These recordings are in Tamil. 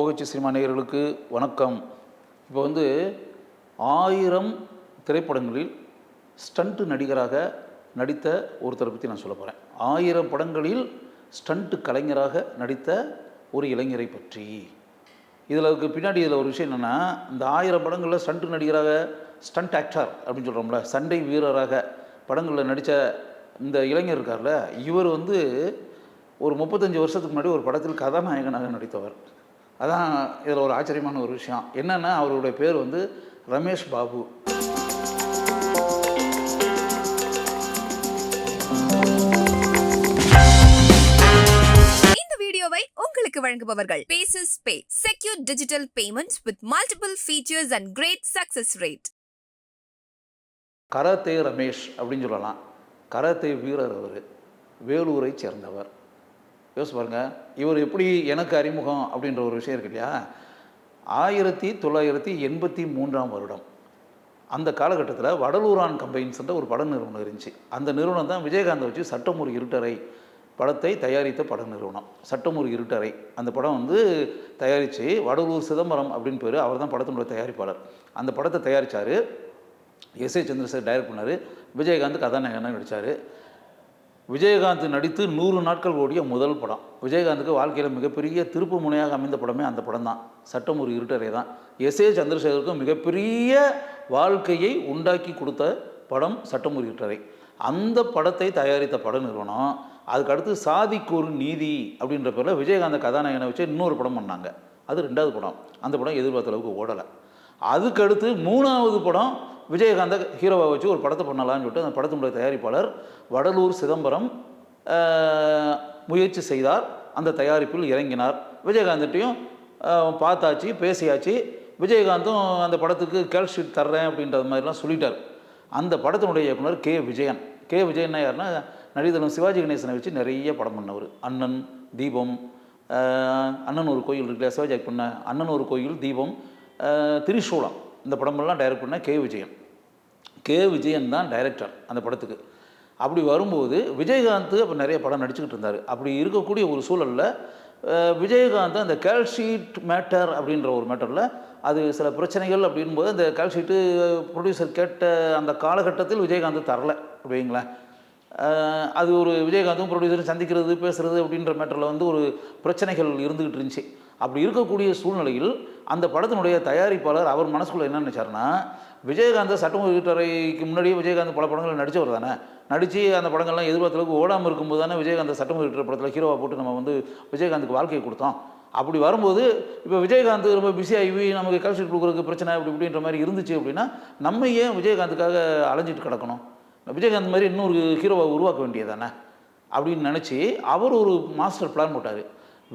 ஓகச்சி சினிமா நேயர்களுக்கு வணக்கம். இப்போ வந்து ஆயிரம் திரைப்படங்களில் ஸ்டண்ட்டு நடிகராக நடித்த ஒருத்தரை பற்றி நான் சொல்ல போகிறேன் ஆயிரம் படங்களில் ஸ்டண்ட்டு கலைஞராக நடித்த ஒரு இளைஞரை பற்றி. இதில் அதுக்கு பின்னாடி இதில் ஒரு விஷயம் என்னென்னா இந்த ஆயிரம் படங்களில் ஸ்டண்ட் நடிகராக ஸ்டண்ட் ஆக்டர் அப்படின்னு சொல்கிறோம்ல சண்டை வீரராக படங்களில் நடித்த இந்த இளைஞர் இருக்கார்ல இவர் வந்து ஒரு முப்பத்தஞ்சு வருஷத்துக்கு முன்னாடி ஒரு படத்தில் கதாநாயகனாக நடித்தவர். அதான் இதில் ஒரு ஆச்சரியமான ஒரு விஷயம். என்னென்னா அவருடைய பேர் வந்து ரமேஷ் பாபு. இந்த வீடியோவை உங்களுக்கு வழங்குபவர்கள் bases pay secure digital payments with multiple features and great success rate karate Ramesh அப்படின்னு சொல்லலாம். கராத்தே வீரர் அவர். வேலூரை சேர்ந்தவர். யோசிச்சு பாருங்கள் இவர் எப்படி எனக்கு அறிமுகம் அப்படின்ற ஒரு விஷயம் இருக்கு இல்லையா? ஆயிரத்தி தொள்ளாயிரத்தி எண்பத்தி மூன்றாம் வருடம். அந்த காலகட்டத்தில் வடலூரான் கம்பைன்ஸ்ன்ற ஒரு பட நிறுவனம் இருந்துச்சு. அந்த நிறுவனம் தான் விஜயகாந்தை வச்சு சட்டம் ஒரு இருட்டறை படத்தை தயாரித்த பட நிறுவனம். சட்டம் ஒரு இருட்டறை. அந்த படம் வந்து தயாரித்து வடலூர் சிதம்பரம் அப்படின்னு பேர் அவர் தான் படத்தினுடைய தயாரிப்பாளர். அந்த படத்தை தயாரித்தார் எஸ் ஏ சந்திரசேகர் டைரக்ட் பண்ணார். விஜயகாந்த் கதாநாயகனாக நடித்தார் விஜயகாந்த் நடித்து நூறு நாட்கள் ஓடிய முதல் படம். விஜயகாந்துக்கு வாழ்க்கையில் மிகப்பெரிய திருப்பு முனையாக அமைந்த படமே அந்த படம் தான். சட்டம் ஒரு இருட்டறை தான். எஸ். ஏ. சந்திரசேகருக்கும் மிகப்பெரிய வாழ்க்கையை உண்டாக்கி கொடுத்த படம் சட்டம் ஒரு இருட்டறை. அந்த படத்தை தயாரித்த பட நிறுவனம் அதுக்கடுத்து சாதிக்கு ஒரு நீதி அப்படின்ற பேரில் விஜயகாந்த கதாநாயகனை வச்சு இன்னொரு படம் பண்ணாங்க. அது ரெண்டாவது படம். அந்த படம் எதிர்பார்த்த அளவுக்கு ஓடலை. அதுக்கடுத்து மூணாவது படம் விஜயகாந்த ஹீரோவை வச்சு ஒரு படத்தை பண்ணலாம்னு சொல்லிட்டு அந்த படத்தினுடைய தயாரிப்பாளர் வடலூர் சிதம்பரம் முயற்சி செய்தார். அந்த தயாரிப்பில் இறங்கினார். விஜயகாந்திட்டையும் பார்த்தாச்சு பேசியாச்சு. விஜயகாந்தும் அந்த படத்துக்கு கேல் ஷீட் தர்றேன் அப்படின்றது மாதிரிலாம் சொல்லிட்டார். அந்த படத்தினுடைய இயக்குனர் கே. விஜயன். கே. விஜயன்னா யாருன்னா நடிகர் சிவாஜி கணேசனை வச்சு நிறைய படம் பண்ணவர். அண்ணன் தீபம் அண்ணன் ஒரு கோயில் இருக்குல்ல சிவாஜி பண்ண அண்ணன் ஒரு கோயில் தீபம் திரிசூலம். இந்த படமெல்லாம் டைரக்ட் பண்ண கே. விஜயன். கே விஜயன் தான் டைரக்டர் அந்த படத்துக்கு. அப்படி வரும்போது விஜயகாந்த் அப்போ நிறைய படம் நடிச்சுக்கிட்டு இருந்தார். அப்படி இருக்கக்கூடிய ஒரு சூழலில் விஜயகாந்த் அந்த கேல்ஷீட் மேட்டர் அப்படின்ற ஒரு மேட்டரில் அது சில பிரச்சனைகள் அப்படின்போது அந்த கேல்ஷீட்டு ப்ரொடியூசர் கேட்ட அந்த காலகட்டத்தில் விஜயகாந்த் தரலை அப்படிங்களேன் அது ஒரு விஜயகாந்தும் ப்ரொடியூசரும் சந்திக்கிறது பேசுகிறது அப்படின்ற மேட்டரில் வந்து ஒரு பிரச்சனைகள் இருந்துக்கிட்டு இருந்துச்சு. அப்படி இருக்கக்கூடிய சூழ்நிலையில் அந்த படத்தினுடைய தயாரிப்பாளர் அவர் மனசுக்குள்ளே என்ன நினச்சாருன்னா விஜயகாந்த் சட்டம் வீட்டறைக்கு முன்னாடியே விஜயகாந்த் பல படங்கள் நடித்தவர் தானே? நடித்து அந்த படங்கள்லாம் எதிர்பார்த்த அளவுக்கு ஓடாமல் இருக்கும்போது தானே விஜயகாந்த் சட்டம் வீட்டர் படத்தில் ஹீரோவாக போட்டு நம்ம வந்து விஜயகாந்துக்கு வாழ்க்கையை கொடுத்தோம். அப்படி வரும்போது இப்போ விஜயகாந்த் ரொம்ப பிஸி ஆகி நமக்கு கல்ஷீட் கொடுக்குறதுக்கு பிரச்சனை அப்படி இப்படின்ற மாதிரி இருந்துச்சு அப்படின்னா நம்ம ஏன் விஜயகாந்துக்காக அலைஞ்சிட்டு கிடக்கணும்? விஜயகாந்த் மாதிரி இன்னொரு ஹீரோவை உருவாக்க வேண்டியதானே அப்படின்னு நினச்சி அவர் ஒரு மாஸ்டர் பிளான் போட்டார்.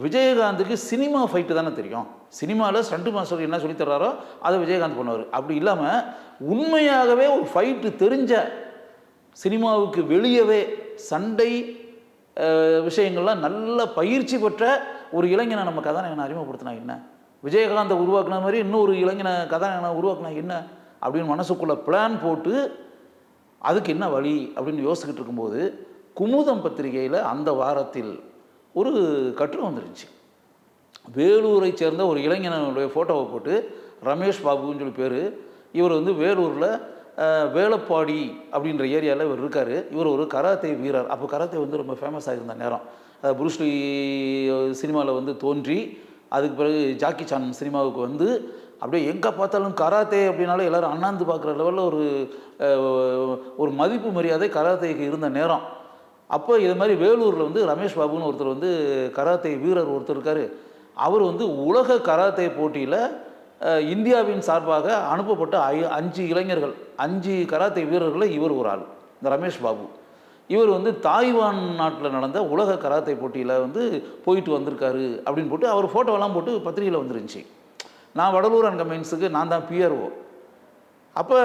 விஜயகாந்துக்கு சினிமா ஃபைட்டு தானே தெரியும். சினிமாவில் ஸ்டண்ட் மாஸ்டர் என்ன சொல்லித் தர்றாரோ அதை விஜயகாந்த் பண்ணுவார். அப்படி இல்லாமல் உண்மையாகவே ஒரு ஃபைட்டு தெரிஞ்ச சினிமாவுக்கு வெளியவே சண்டை விஷயங்கள்லாம் நல்ல பயிற்சி பெற்ற ஒரு இளைஞனை நம்ம கதாநாயகனை அறிமுகப்படுத்தினா என்ன? விஜயகாந்தை உருவாக்குன மாதிரி இன்னொரு இளைஞனை கதாநாயகனை உருவாக்குனா என்ன? அப்படின்னு மனசுக்குள்ளே பிளான் போட்டு அதுக்கு என்ன வழி? அப்படின்னு யோசிச்சுக்கிட்டு இருக்கும்போது குமுதம் பத்திரிகையில் அந்த வாரத்தில் ஒரு கட்டுரை வந்துருந்துச்சு வேலூரை சேர்ந்த ஒரு இளைஞனுடைய ஃபோட்டோவை போட்டு ரமேஷ் பாபுன்னு சொல்லி பேர். இவர் வந்து வேலூரில் வேலப்பாடி அப்படின்ற ஏரியாவில் இவர் இருக்கார். இவர் ஒரு கராத்தே வீரர். அப்போ கராத்தே வந்து ரொம்ப ஃபேமஸ் ஆகிருந்த நேரம். புருஷ்லி சினிமாவில் வந்து தோன்றி அதுக்கு பிறகு ஜாக்கி சான் சினிமாவுக்கு வந்து அப்படியே எங்கே பார்த்தாலும் கராத்தே அப்படின்னாலே எல்லோரும் அண்ணாந்து பார்க்குற லெவலில் ஒரு ஒரு மதிப்பு மரியாதை கராத்தேக்கு இருந்த நேரம். அப்போ இது மாதிரி வேலூரில் வந்து ரமேஷ் பாபுன்னு ஒருத்தர் வந்து கராத்தே வீரர் ஒருத்தர் இருக்கார். அவர் வந்து உலக கராத்தே போட்டியில் இந்தியாவின் சார்பாக அனுப்பப்பட்ட ஐ அஞ்சு இளைஞர்கள் அஞ்சு கராத்தே வீரர்களில் இவர் ஒரு ஆள் இந்த ரமேஷ் பாபு. இவர் வந்து தாய்வான் நாட்டில் நடந்த உலக கராத்தே போட்டியில் வந்து போயிட்டு வந்திருக்காரு அப்படின்னு போட்டு அவர் ஃபோட்டோவெல்லாம் போட்டு பத்திரிகையில் வந்துருந்துச்சு. நான் வடலூர் அண்ட் கம்பெனிஸுக்கு நான் தான் பிஆர்ஓ அப்போ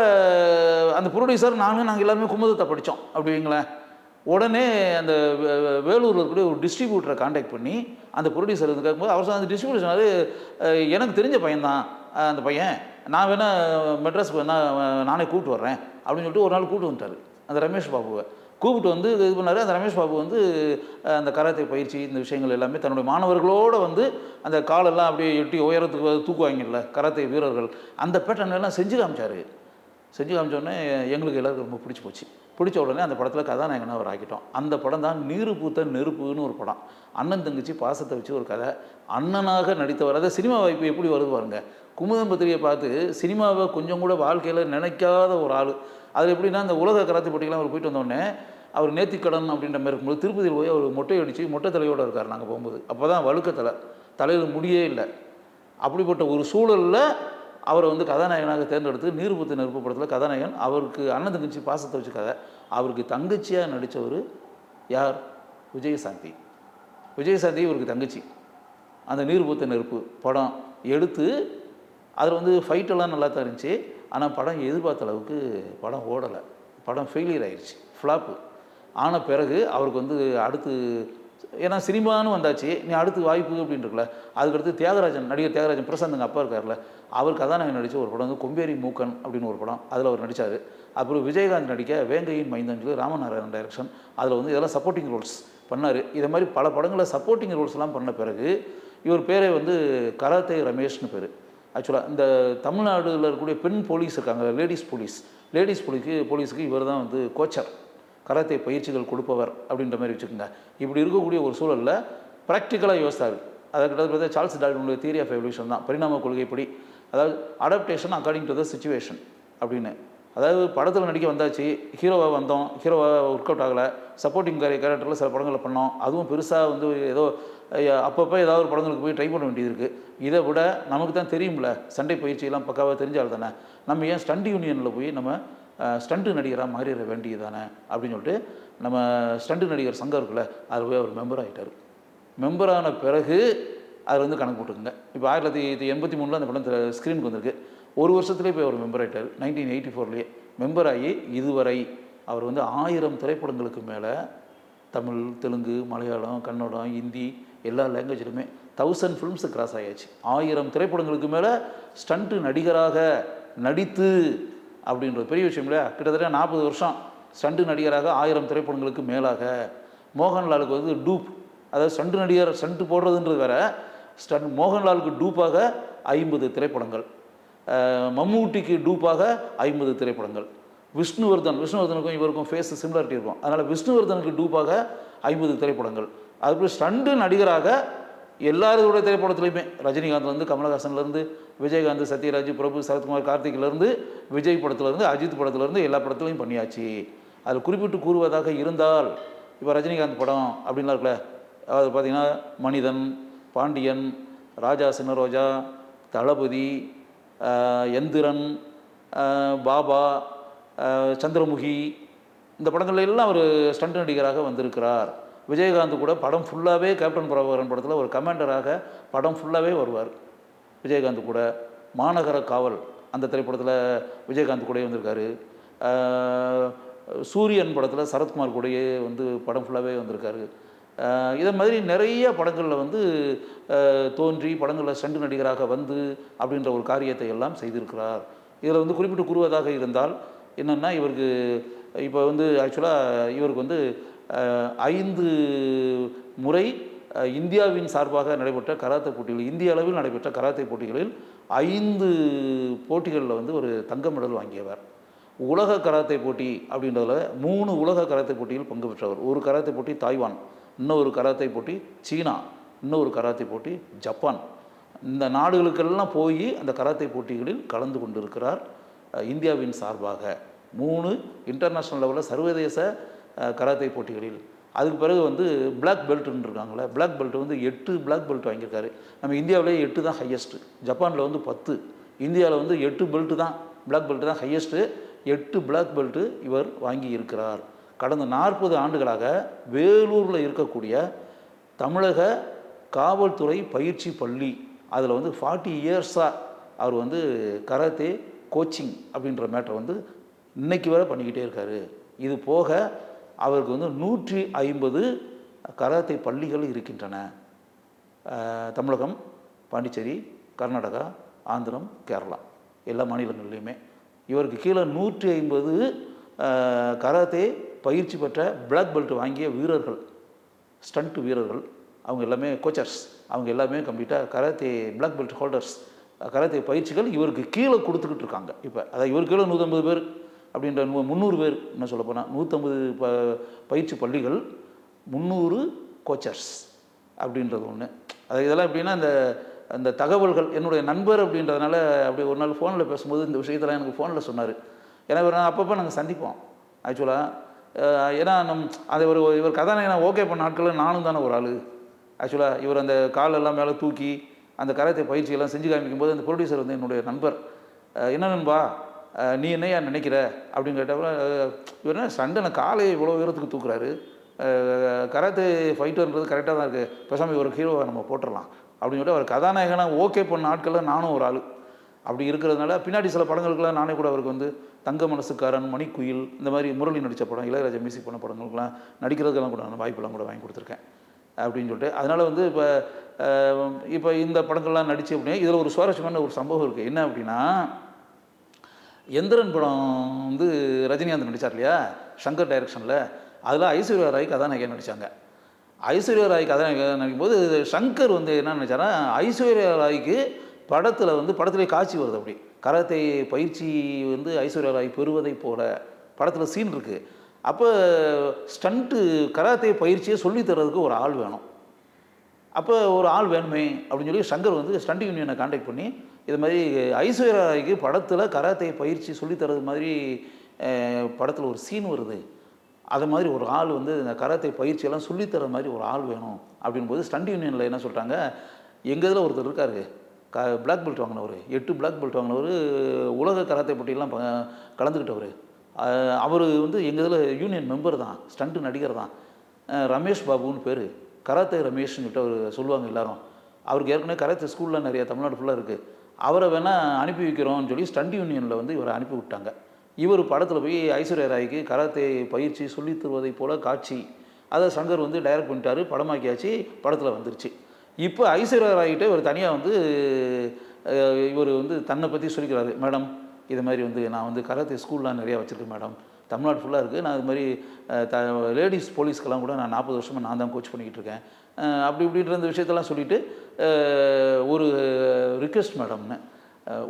அந்த ப்ரொடியூசர் நானும் நாங்கள் எல்லாருமே குமுதத்தை படித்தோம் அப்படிங்களேன். உடனே அந்த வேலூரில் இருக்கக்கூடிய ஒரு டிஸ்ட்ரிபியூட்டரை காண்டாக்ட் பண்ணி அந்த ப்ரொடியூசர் வந்து கேட்கும்போது அவர் அந்த டிஸ்ட்ரிபியூட்டர் சொன்னாரு, எனக்கு தெரிஞ்ச பையன்தான் அந்த பையன். நான் வேணால் மெட்ராஸ்க்கு வேணா நானே கூப்பிட்டு வர்றேன். அப்படின்னு சொல்லிட்டு ஒரு நாள் கூப்பிட்டு வந்துட்டார். அந்த ரமேஷ் பாபுவை. கூப்பிட்டு வந்து இது பண்ணார். அந்த ரமேஷ் பாபு வந்து அந்த கராத்தே பயிற்சி இந்த விஷயங்கள் எல்லாமே தன்னுடைய மாணவர்களோடு வந்து அந்த காலெல்லாம் அப்படியே எட்டி உயரத்துக்கு தூக்குவாங்கல்ல கராத்தே வீரர்கள். அந்த பேட்டர்ன் எல்லாம் செஞ்சு காமிச்சார். செஞ்சு காமிச்ச உடனே எங்களுக்கு எல்லாருக்கும் ரொம்ப பிடிச்சி போச்சு. பிடிச்ச உடனே அந்த படத்தில் கதாநாயகனாக அவர் ஆக்கிட்டோம். அந்த படம் தான் நீரு பூத்த நெருப்புன்னு ஒரு படம். அண்ணன் தங்கச்சி பாசத்தை வச்சு ஒரு கதை. அண்ணனாக நடித்தவர். அதை சினிமா வாய்ப்பு எப்படி வருது பாருங்க. குமுதம் பத்திரிகையை பார்த்து சினிமாவை கொஞ்சம் கூட வாழ்க்கையில் நினைக்காத ஒரு ஆள். அது எப்படின்னா அந்த உலக கராத்தி போட்டிக்கெல்லாம் அவர் போயிட்டு வந்தோடனே அவர் நேர்த்திக்கடன் அப்படின்ற மாதிரி இருக்கும்போது திருப்பதியில் போய் அவர் மொட்டை அடித்து மொட்டை தலையோடு இருக்கார் நாங்கள் போகும்போது. அப்போ தான் வழுக்க தலை தலையில் முடியே இல்லை. அப்படிப்பட்ட ஒரு சூழலில் அவரை வந்து கதாநாயகனாக தேர்ந்தெடுத்து நீர்புத்து நெருப்பு படத்தில் கதாநாயகன் அவருக்கு அண்ணன் தங்கச்சி பாசத்தை வச்சு கதை. அவருக்கு தங்கச்சியாக நடித்தவர் யார்? விஜயசாந்தி. விஜயசாந்தி இவருக்கு தங்கச்சி. அந்த நீர்பூத்த நெருப்பு படம் எடுத்து அதில் வந்து ஃபைட்டெல்லாம் நல்லா தான் இருந்துச்சு. ஆனால் படம் எதிர்பார்த்த அளவுக்கு படம் ஓடலை. படம் ஃபெயிலியர் ஆயிடுச்சு ஃப்ளாப்பு ஆன பிறகு அவருக்கு வந்து அடுத்து ஏன்னா சினிமான்னு வந்தாச்சு. நீ அடுத்து வாய்ப்பு அப்படின்னு இருக்குல்ல அதுக்கடுத்து தியாகராஜன் நடிகர் தியாகராஜன் பிரசாந்த் அப்பா இருக்கார்ல அவர் கதாநாயகன் நடித்த ஒரு படம் வந்து கொம்பேரி மூக்கன் அப்படின்னு ஒரு படம். அதில் அவர் நடித்தார் அப்புறம் விஜயகாந்த் நடிக்க வேங்கையின் மைந்தன் சொல்லி ராமநாராயணன் டைரக்ஷன் அதில் வந்து இதெல்லாம் சப்போர்ட்டிங் ரோல்ஸ் பண்ணார். இதை மாதிரி பல படங்களில் சப்போர்ட்டிங் ரோல்ஸ்லாம் பண்ண பிறகு இவர் பேரே வந்து கராத்தே ரமேஷ்னு பேர். ஆக்சுவலாக இந்த தமிழ்நாடுல இருக்கக்கூடிய பெண் போலீஸ் இருக்காங்க லேடிஸ் போலீஸ் லேடிஸ் போலீஸுக்கு போலீஸுக்கு இவர் தான் வந்து கோச்சர். கராத்தே பயிற்சிகள் கொடுப்பவர் அப்படின்ற மாதிரி வச்சுக்கோங்க. இப்படி இருக்கக்கூடிய ஒரு சூழலில் ப்ராக்டிக்கலாக யோசித்தார் அதை கிட்டத்தட்ட சார்ல்ஸ் டார்வினுடைய தியரி ஆஃப் எவல்யூஷன் தான். பரிணாம கொள்கைப்படி அதாவது adaptation according to the situation அப்படின்னு. அதாவது படத்தில் நடிக்க வந்தாச்சு ஹீரோவாக வந்தோம் ஹீரோவாக ஒர்க் அவுட் ஆகலை சப்போர்ட்டிங் கேரக்டரில் சில படங்களில் பண்ணோம். அதுவும் பெருசாக வந்து ஏதோ அப்பப்போ ஏதாவது ஒரு படங்களுக்கு போய் ட்ரை பண்ண வேண்டியது இருக்குது இதை விட நமக்கு தான் தெரியும்ல சண்டை பயிற்சியெல்லாம் பக்காவாக தெரிஞ்சால் தானே. நம்ம ஏன் ஸ்டண்ட் யூனியனில் போய் நம்ம ஸ்டண்ட்டு நடிகராக மாறிட வேண்டியது தானே அப்படின்னு சொல்லிட்டு நம்ம ஸ்டண்ட்டு நடிகர் சங்கம் இருக்குல்ல அதில் போய் அவர் மெம்பர் ஆகிட்டார் மெம்பரான பிறகு அதில் வந்து கணக்கு போட்டுக்கோங்க இப்போ ஆயிரத்தி தொள்ளாயிரத்தி எண்பத்தி மூணில் அந்த படம் ஸ்க்ரீனுக்கு வந்திருக்கு. ஒரு வருஷத்துலேயே போய் அவர் மெம்பர் ஆகிட்டார் நைன்டீன் எயிட்டி ஃபோர்லேயே மெம்பர் ஆகி இதுவரை அவர் வந்து ஆயிரம் திரைப்படங்களுக்கு மேலே தமிழ் தெலுங்கு மலையாளம் கன்னடம் ஹிந்தி எல்லா லாங்குவேஜிலுமே தௌசண்ட் ஃபிலிம்ஸு கிராஸ் ஆகியாச்சு ஆயிரம் திரைப்படங்களுக்கு மேலே ஸ்டண்ட்டு நடிகராக நடித்து அப்படின்ற பெரிய விஷயம் இல்லையா? கிட்டத்தட்ட நாற்பது வருஷம் ஸ்டண்ட்டு நடிகராக ஆயிரம் திரைப்படங்களுக்கு மேலாக மோகன்லாலுக்கு வந்து டூப் அதாவது சண்டு நடிகர் ஸ்டண்ட் போடுறதுன்றது வேறு ஸ்டன் மோகன்லாலுக்கு டூப்பாக ஐம்பது திரைப்படங்கள். மம்மூட்டிக்கு டூப்பாக ஐம்பது திரைப்படங்கள். விஷ்ணுவர்தன் விஷ்ணுவர்தனுக்கும் இவருக்கும் ஃபேஸ் சிமிலாரிட்டி இருக்கும். அதனால் விஷ்ணுவர்தனுக்கு டூப்பாக ஐம்பது திரைப்படங்கள். அதுபோல் ஸ்டண்டு நடிகராக எல்லாருடைய திரைப்படத்துலையுமே ரஜினிகாந்த்லேருந்து கமலஹாசன்லேருந்து விஜயகாந்த் சத்யராஜ் பிரபு சரத்குமார் கார்த்திக்லேருந்து விஜய் படத்துலேருந்து அஜித் படத்துலேருந்து எல்லா படத்துலையும் பண்ணியாச்சு. அதில் குறிப்பிட்டு கூறுவதாக இருந்தால் இப்போ ரஜினிகாந்த் படம் அப்படின்லாம் இருக்குல்ல அது பார்த்தீங்கன்னா மனிதன் பாண்டியன் ராஜா சின்னரோஜா தளபதி எந்திரன் பாபா சந்திரமுகி இந்த படங்கள்ல எல்லாம் அவர் ஸ்டண்ட் நடிகராக வந்திருக்கிறார். விஜயகாந்த் கூட படம் ஃபுல்லாகவே கேப்டன் பிரபாகரன் படத்தில் ஒரு கமாண்டராக படம் ஃபுல்லாகவே வருவார். விஜயகாந்த் கூட. மாநகர காவல் அந்த திரைப்படத்தில் விஜயகாந்த் கூடயே வந்திருக்காரு. சூரியன் படத்தில் சரத்குமார் கூடயே வந்து படம் ஃபுல்லாகவே வந்திருக்காரு. இதை மாதிரி நிறைய படங்களில் வந்து தோன்றி படங்களில் சண்டு நடிகராக வந்து அப்படின்ற ஒரு காரியத்தை எல்லாம் செய்திருக்கிறார். இதில் வந்து குறிப்பிட்டு கூறுவதாக இருந்தால் என்னென்னா இவருக்கு இப்போ வந்து ஆக்சுவலாக இவருக்கு வந்து ஐந்து முறை இந்தியாவின் சார்பாக நடைபெற்ற கராத்தே போட்டிகள் இந்திய அளவில் நடைபெற்ற கராத்தே போட்டிகளில் ஐந்து போட்டிகளில் வந்து ஒரு தங்க மெடல் வாங்கியவர். உலக கராத்தே போட்டி அப்படின்றதுல மூணு உலக கராத்தே போட்டியில் பங்கு பெற்றவர். ஒரு கராத்தே போட்டி தாய்வான் இன்னொரு கராத்தே போட்டி சீனா இன்னொரு கராத்தே போட்டி ஜப்பான். இந்த நாடுகளுக்கெல்லாம் போய் அந்த கராத்தே போட்டிகளில் கலந்து கொண்டிருக்கிறார் இந்தியாவின் சார்பாக. மூணு இன்டர்நேஷ்னல் லெவலில் சர்வதேச கராத்தே போட்டிகளில். அதுக்கு பிறகு வந்து பிளாக் பெல்ட்டுன்னு இருக்காங்களே பிளாக் பெல்ட் வந்து எட்டு பிளாக் பெல்ட் வாங்கியிருக்காரு. நம்ம இந்தியாவிலேயே எட்டு தான் ஹையஸ்ட்டு ஜப்பானில் வந்து பத்து. இந்தியாவில் வந்து எட்டு பெல்ட்டு தான் பிளாக் பெல்ட் தான் ஹையஸ்ட்டு எட்டு பிளாக் பெல்ட்டு இவர் வாங்கி இருக்கிறார் கடந்த நாற்பது ஆண்டுகளாக வேலூரில் இருக்கக்கூடிய தமிழக காவல்துறை பயிற்சி பள்ளி அதில் வந்து ஃபார்ட்டி இயர்ஸாக அவர் வந்து கராத்தே கோச்சிங் அப்படின்ற மேட்டரை வந்து இன்னைக்கு வரை பண்ணிக்கிட்டே இருக்காரு. இது போக அவருக்கு வந்து நூற்றி ஐம்பது கராத்தே பள்ளிகள் இருக்கின்றன. தமிழகம் பாண்டிச்சேரி கர்நாடகா ஆந்திரம் கேரளா எல்லா மாநிலங்கள்லையுமே. இவருக்கு கீழே நூற்றி ஐம்பது கராத்தே பயிற்சி பெற்ற பிளாக் பெல்ட் வாங்கிய வீரர்கள் ஸ்டண்ட் வீரர்கள். அவங்க எல்லாமே கோச்சர்ஸ் அவங்க எல்லாமே கம்ப்ளீட்டாக karate black belt holders karate பயிற்சிகள் இவருக்கு கீழே கொடுத்துக்கிட்டு இருக்காங்க. இப்போ அதாவது இவர் கீழே நூற்றம்பது பேர் அப்படின்ற முந்நூறு பேர் என்ன சொல்ல போனால் நூற்றம்பது ப பயிற்சி பள்ளிகள் முந்நூறு கோச்சர்ஸ் அப்படின்றது ஒன்று அது இதெல்லாம் எப்படின்னா இந்த அந்த தகவல்கள் என்னுடைய நண்பர் அப்படின்றதுனால அப்படி ஒரு நாள் ஃபோனில் பேசும்போது இந்த விஷயத்தெல்லாம் எனக்கு ஃபோனில் சொன்னார். ஏன்னா இவர் நான் அப்பப்போ நாங்கள் சந்திப்போம். ஆக்சுவலாக ஏன்னா நம் அதை ஒரு இவர் கதாநாயகனை ஓகே பண்ண நாட்களில் நானும் தானே ஒரு ஆள். ஆக்சுவலாக இவர் அந்த காலெல்லாம் மேலே தூக்கி அந்த கராத்தே பயிற்சியெல்லாம் செஞ்சு காமிக்கும்போது அந்த ப்ரொடியூசர் வந்து என்னுடைய நண்பர். என்ன நண்பா நீ என்னையா நினைக்கிற? அப்படின்னு கேட்டப்ப இவர் என்ன சண்டை காலை இவ்வளோ உயரத்துக்கு தூக்குறாரு. கராத்தே ஃபைட்டர்ன்றது கரெக்டாக தான் இருக்குது பேசாமல் இவர் ஹீரோவை நம்ம போட்டுடலாம். அப்படின்னு சொல்லிட்டு அவர் கதாநாயகனாக ஓகே பண்ண நாட்களில் நானும் ஒரு ஆள். அப்படி இருக்கிறதுனால பின்னாடி சில படங்களுக்கெல்லாம் நானே கூட அவருக்கு வந்து தங்க மனசுக்காரன் மணிக்குயில் இந்த மாதிரி முரளி நடித்த படம் இளையராஜா மியூசிக் பண்ண படங்களுக்கெல்லாம் நடிக்கிறதுக்கெல்லாம் கூட நான் வாய்ப்பெல்லாம் கூட வாங்கி கொடுத்துருக்கேன். அப்படின்னு சொல்லிட்டு அதனால் வந்து இப்போ இப்போ இந்த படங்கள்லாம் நடித்து அப்படின்னா இதில் ஒரு சுவாரஸ்யமான ஒரு சம்பவம் இருக்குது என்ன அப்படின்னா எந்திரன் படம் வந்து ரஜினிகாந்த் நடித்தார் இல்லையா? சங்கர் டைரக்ஷனில் அதில் ஐஸ்வர்யா ராய் கதாநாயகன் நடித்தாங்க ஐஸ்வர்யா ராய் நினைக்கும் போது சங்கர் வந்து என்ன நினச்சாரா ஐஸ்வர்யா ராய்க்கு படத்தில் வந்து படத்திலே காட்சி வருது அப்படி. கராத்தே பயிற்சி வந்து ஐஸ்வர்யா ராய் பெறுவதை போல படத்தில் சீன் இருக்குது அப்போ ஸ்டண்ட்டு கராத்தே பயிற்சியை சொல்லித்தர்றதுக்கு ஒரு ஆள் வேணும். அப்போ ஒரு ஆள் வேணுமே அப்படின்னு சொல்லி சங்கர் வந்து ஸ்டண்ட் யூனியனை காண்டாக்ட் பண்ணி இது மாதிரி ஐஸ்வர்யா ராய்க்கு படத்தில் கராத்தே பயிற்சி சொல்லித்தரது மாதிரி படத்தில் ஒரு சீன் வருது. அது மாதிரி ஒரு ஆள் வந்து இந்த கராத்தே பயிற்சியெல்லாம் சொல்லித்தர மாதிரி ஒரு ஆள் வேணும் அப்படின்போது ஸ்டண்ட் யூனியனில் என்ன சொல்லிட்டாங்க எங்கள் இதில் ஒருத்தர் இருக்காரு. க பிளாக் பெல்ட் வாங்கினவர். எட்டு பிளாக் பெல்ட் வாங்கினவர் உலக கராத்தே போட்டியெல்லாம் ப- கலந்துக்கிட்டவர் அவர் வந்து எங்கள் இதில் யூனியன் மெம்பர் தான் ஸ்டண்ட்டு நடிகர் தான். ரமேஷ் பாபுன்னு பேர். கராத்தே ரமேஷ்னு சொல்லிட்டு அவர் சொல்லுவாங்க எல்லாரும். அவருக்கு ஏற்கனவே கராத்தே ஸ்கூலில் நிறைய தமிழ்நாடு ஃபுல்லாக இருக்குது அவரை வேணால் அனுப்பி வைக்கிறோம்னு சொல்லி ஸ்டண்ட் யூனியனில் வந்து இவரை அனுப்பி விட்டாங்க. இவர் படத்தில் போய் ஐஸ்வர்யா ராய்க்கு கராத்தே பயிற்சி சொல்லி தருவதைப் போல காட்சி. அதை சங்கர் வந்து டைரக்ட் பண்ணிட்டாரு. படமாக்கியாச்சு. படத்தில் வந்துருச்சு. இப்போ ஐஸ்வர்யா ராய்கிட்ட இவர் தனியாக வந்து இவர் வந்து தன்னை பற்றி சொல்லிக்கிறாரு. மேடம் இது மாதிரி வந்து நான் வந்து கராத்தே ஸ்கூல்லாம் நிறையா வச்சுருக்கேன் மேடம். தமிழ்நாடு ஃபுல்லாக இருக்குது நான் இது மாதிரி த லேடிஸ் போலீஸ்க்கெல்லாம் கூட நான் நாற்பது வருஷமாக நான் தான் கோச் பண்ணிக்கிட்டு இருக்கேன். அப்படி இப்படின்ற இந்த விஷயத்தெல்லாம் சொல்லிவிட்டு ஒரு ரிக்வெஸ்ட் மேடம்னு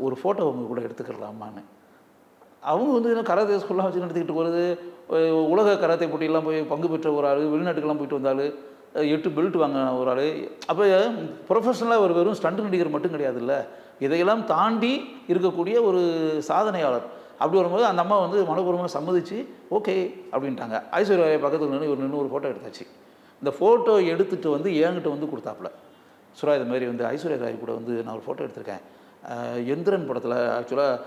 ஒரு ஃபோட்டோ உங்கள் கூட எடுத்துக்கிறலாமான்னு அவங்க வந்து என்ன கராத்தே ஸ்கூல்லாம் வச்சு நடத்திக்கிட்டு போகிறது உலக கராத்தே போட்டியெல்லாம் போய் பங்கு பெற்ற ஒரு ஆள் வெளிநாட்டுக்கெல்லாம் போயிட்டு வந்தாள் எட்டு பெல்ட் வாங்கின ஒரு ஆள். அப்போ ப்ரொஃபஷனலாக ஒரு வெறும் ஸ்டண்ட் நடிகர் மட்டும் கிடையாதுல்ல. இதையெல்லாம் தாண்டி இருக்கக்கூடிய ஒரு சாதனையாளர். அப்படி வரும்போது அந்த அம்மா வந்து மனப்பூர்வமாக சம்மதிச்சு ஓகே அப்படின்ட்டாங்க. ஐஸ்வர்யா பக்கத்தில் நின்று ஒரு நின்று ஒரு ஃபோட்டோ எடுத்தாச்சு. இந்த ஃபோட்டோ எடுத்துகிட்டு வந்து என்கிட்ட வந்து கொடுத்தாப்புல. சுரா இது மாதிரி வந்து ஐஸ்வர்யா ராய் கூட வந்து நான் ஒரு ஃபோட்டோ எடுத்திருக்கேன். எந்திரன் படத்தில் ஆக்சுவலாக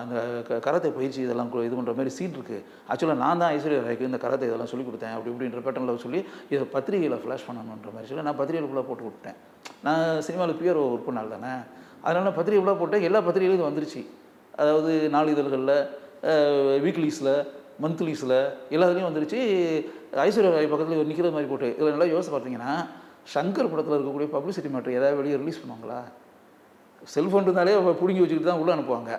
அந்த க- கராத்தே பயிற்சி இதெல்லாம் இது பண்ணுற மாதிரி சீன் இருக்குது ஆக்சுவலாக நான் தான் ஐஸ்வர்யா ராய்க்கு இந்த கராத்தே இதெல்லாம் சொல்லி கொடுத்தேன். அப்படி இப்படின்ற பேட்டர்னில் சொல்லி இதை பத்திரிகையில் ஃப்ளாஷ் பண்ணணுன்ற மாதிரி சொல்லி நான் பத்திரிகைக்குள்ளே போட்டு விட்டேன். நான் சினிமாவில் பியர் ஒர்க் பண்ணால் தானே. அதனால் பத்திரிகைக்குள்ளே போட்டேன். எல்லா பத்திரிகையிலும் இது வந்துருச்சு. அதாவது நாளிதழ்களில் வீக்லிஸில் மந்த்லிஸில் எல்லாத்துலேயும் வந்துருச்சு. ஐஸ்வர்யா ராய் பக்கத்தில் நிற்கிற மாதிரி போட்டு. இதில் நல்லா யோசிச்சு பார்த்தீங்கன்னா சங்கர் படத்தில் இருக்கக்கூடிய பப்ளிசிட்டி மேட்ரு ஏதாவது வெளியே ரிலீஸ் பண்ணுவாங்களா? செல்ஃபோன் இருந்தாலே பிடுங்கி வச்சுக்கிட்டு தான் உள்ளே அனுப்புவாங்க.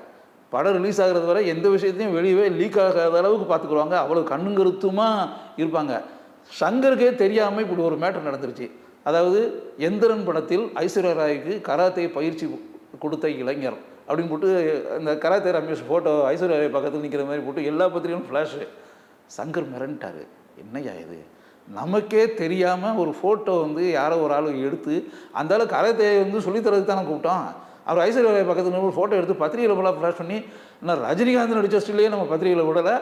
படம் ரிலீஸ் ஆகிறது வரை எந்த விஷயத்தையும் வெளியவே லீக் ஆகாத அளவுக்கு பார்த்துக்குருவாங்க அவ்வளோ கண்ணுங்கருத்துமாக இருப்பாங்க. சங்கருக்கே தெரியாமல் இப்படி ஒரு மேட்டர் நடந்துருச்சு. அதாவது எந்திரன் படத்தில் ஐஸ்வர்யா ராய்க்கு கராத்தே பயிற்சி கொடுத்த இளைஞர் அப்படின்னு போட்டு அந்த கராத்தே ரமேஷ் ஃபோட்டோ ஐஸ்வர்யா ராய் பக்கத்தில் நிற்கிற மாதிரி போட்டு எல்லா பத்திரிகையும் ஃப்ளாஷு சங்கர் மிரண்டார். என்னையா இது? நமக்கே தெரியாமல் ஒரு ஃபோட்டோ வந்து யாரோ ஒரு ஆள் எடுத்து அந்த ஆளு கராத்தே வந்து சொல்லித்தரதுக்கு தானே கூப்பிட்டோம் அவர் ஐஸ்வர்யா பக்கத்தில் நின்று ஃபோட்டோ எடுத்து பத்திரிகையில் போல ஃப்ளாஷ் பண்ணி என்ன ரஜினிகாந்த் நடித்த ஸ்டில்லையே நம்ம பத்திரிகையில் விடலை.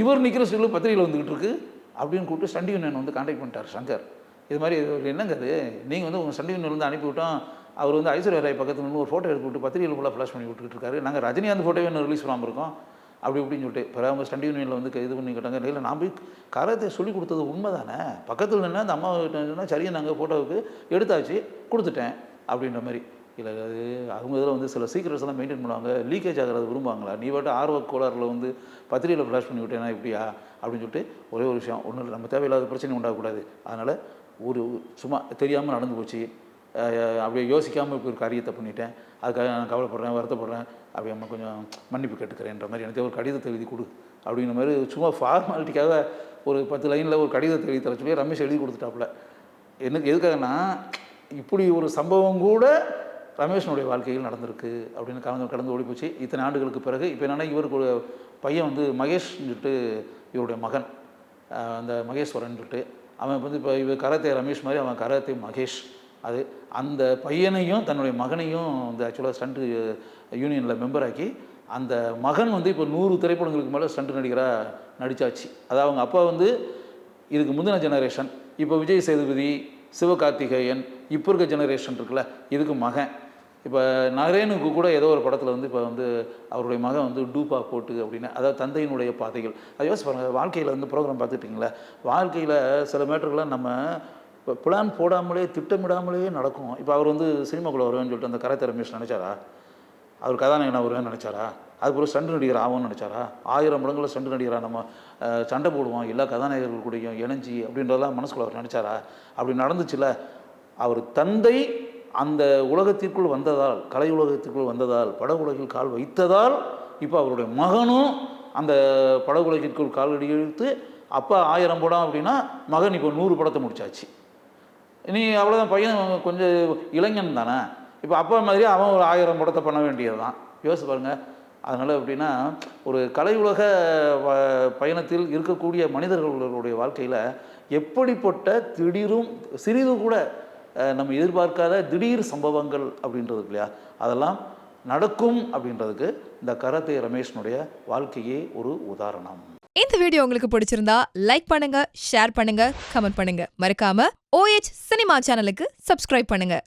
இவர் நிற்கிற ஸ்டில்லு பத்திரிகையில் வந்துக்கிட்டு இருக்கு. அப்படின்னு கூப்பிட்டு சண்டி யூனியன் வந்து காண்டாக்ட் பண்ணிட்டார் சங்கர். இது மாதிரி என்னங்கிறது என்னங்க அது நீங்கள் வந்து உங்கள் சண்டி யூனியன்லேருந்து அனுப்பிவிட்டோம் அவர் வந்து ஐஸ்வர்யா ராய் பக்கத்தில் நின்று ஒரு ஃபோட்டோ எடுத்து விட்டு பத்திரிகையில் ஃபுல்லாக ஃப்ளாஷ் பண்ணி விட்டுக்கிட்டு இருக்காரு. நாங்கள் ரஜினிகாந்த் ஃபோட்டோவே இன்னும் ரிலீஸ் பண்ணாமல் இருக்கோம். அப்படி இப்படின்னு சொல்லிட்டு பிறகு அவங்க ஸ்டண்ட் யூனியனில் வந்து இது பண்ணி கேட்டாங்க இல்லை நான் போய் கரத்தை சொல்லி கொடுத்தது உண்மை தானே பக்கத்தில் நின்று அந்த அம்மா சொன்னால் நாங்கள் ஃபோட்டோவுக்கு எடுத்தாச்சு கொடுத்துட்டேன். அப்படின்ற மாதிரி. இல்லை அது அவங்க இதில் வந்து சில சீக்கிரட்ஸ் எல்லாம் மெயின்டைன் பண்ணுவாங்க. லீக்கேஜ் ஆகிறது விரும்புவாங்களா? நீ பாட்டு ஆர்வ கோளாறில் வந்து பத்திரிகையில் ஃப்ளாஷ் பண்ணி விட்டேனா இப்படியா அப்படின்னு சொல்லிட்டு ஒரே ஒரு விஷயம் ஒன்றும் இல்லை நம்ம தேவையில்லாத பிரச்சனை உண்டாகக்கூடாது. அதனால் ஒரு சும்மா தெரியாமல் நடந்து போச்சு. அப்படியே யோசிக்காமல் இப்போ ஒரு காரியத்தை பண்ணிட்டேன். அதுக்காக நான் கவலைப்படுறேன் வருத்தப்படுறேன். அப்படி அம்மா கொஞ்சம் மன்னிப்பு கேட்டுக்கிறேன்ற மாதிரி எனக்கு ஒரு கடிதத்தை எழுதி கொடு. அப்படிங்கிற மாதிரி சும்மா ஃபார்மாலிட்டிக்காக ஒரு பத்து லைனில் ஒரு கடிதத்தை எழுதி தர சொல்லி ரமேஷ் எழுதி கொடுத்துட்டாப்புல. எனக்கு எதுக்காகனா இப்படி ஒரு சம்பவம் கூட ரமேஷனுடைய வாழ்க்கையில் நடந்திருக்கு அப்படின்னு கலந்து கடந்து ஓடி போச்சு இத்தனை ஆண்டுகளுக்கு பிறகு இப்போ என்னென்னா இவருக்கு பையன் வந்து மகேஷ்னு சொல்லிட்டு இவருடைய மகன். அந்த மகேஸ்வரன் சொல்லிட்டு அவன் வந்து இப்போ இவர் கரத்தை ரமேஷ் மாதிரி அவன் கரத்தை மகேஷ் அது. அந்த பையனையும் தன்னுடைய மகனையும் இந்த ஆக்சுவலாக ஸ்டண்ட்டு யூனியனில் மெம்பர் ஆக்கி அந்த மகன் வந்து இப்போ நூறு திரைப்படங்களுக்கு மேலே ஸ்டண்ட் நடிகராக நடித்தாச்சு அதாவது அவங்க அப்பா வந்து இதுக்கு முந்தின ஜெனரேஷன் இப்போ விஜய் சேதுபதி சிவகார்த்திகேயன் இப்போ இருக்க ஜெனரேஷன் இருக்குல்ல இதுக்கு மகன். இப்போ நரேனுக்கு கூட ஏதோ ஒரு படத்தில் வந்து இப்போ வந்து அவருடைய மகன் வந்து டூப்பா போட்டு அப்படின்னு அதாவது தந்தையினுடைய பாதைகள். அதை யோசிச்சு பாருங்கள் வாழ்க்கையில் வந்து ப்ரோக்ராம் பார்த்துட்டிங்களா வாழ்க்கையில் சில மேட்டர்கள்லாம் நம்ம இப்போ பிளான் போடாமலே திட்டமிடாமலே நடக்கும். இப்போ அவர் வந்து சினிமாக்குள்ளே வருவேன்னு சொல்லிட்டு அந்த கரை ரமேஷ் நினச்சாரா? அவர் கதாநாயகனாக வருவேன்னு நினச்சாரா? அதுக்கப்புறம் சண்டு நடிகர் ஆகும்னு நினச்சாரா? ஆயிரம் மடங்குல சண்டு நடிகராக நம்ம சண்டை போடுவோம் எல்லா கதாநாயகர்கள் கூடயும் இணைஞ்சி அப்படின்றதெல்லாம் மனசுக்குள்ள அவர் நினச்சாரா? அப்படி நடந்துச்சுல அவர் தந்தை அந்த உலகத்திற்குள் வந்ததால் கலை உலகத்திற்குள் வந்ததால் பட உலகில் கால் வைத்ததால் இப்போ அவருடைய மகனும் அந்த பட உலகிற்குள் கால் எடுத்து அப்பா ஆயிரம் படம் அப்படின்னா மகன் இப்போ நூறு படத்தை முடிச்சாச்சு. நீ அவ்வளோதான் பையன் கொஞ்சம் இளைஞன் தானே. இப்போ அப்பா மாதிரி அவன் ஒரு ஆயிரம் படத்தை பண்ண வேண்டியது தான் யோசிச்சு பாருங்கள் அதனால் எப்படின்னா ஒரு கலை உலக பயணத்தில் இருக்கக்கூடிய மனிதர்களுடைய வாழ்க்கையில் எப்படிப்பட்ட திடீரும் சிறிது கூட நம்ம எதிர்பார்க்காத திடீர் சம்பவங்கள் அப்படின்றது இல்லையா? அதெல்லாம் நடக்கும் அப்படின்றதுக்கு இந்த கரத்தை ரமேஷனுடைய வாழ்க்கையே ஒரு உதாரணம். இந்த வீடியோ உங்களுக்கு பிடிச்சிருந்தா லைக் பண்ணுங்க ஷேர் பண்ணுங்க கமெண்ட் பண்ணுங்க. மறக்காம ஓஎச் சினிமா சேனலுக்கு சப்ஸ்கிரைப் பண்ணுங்க.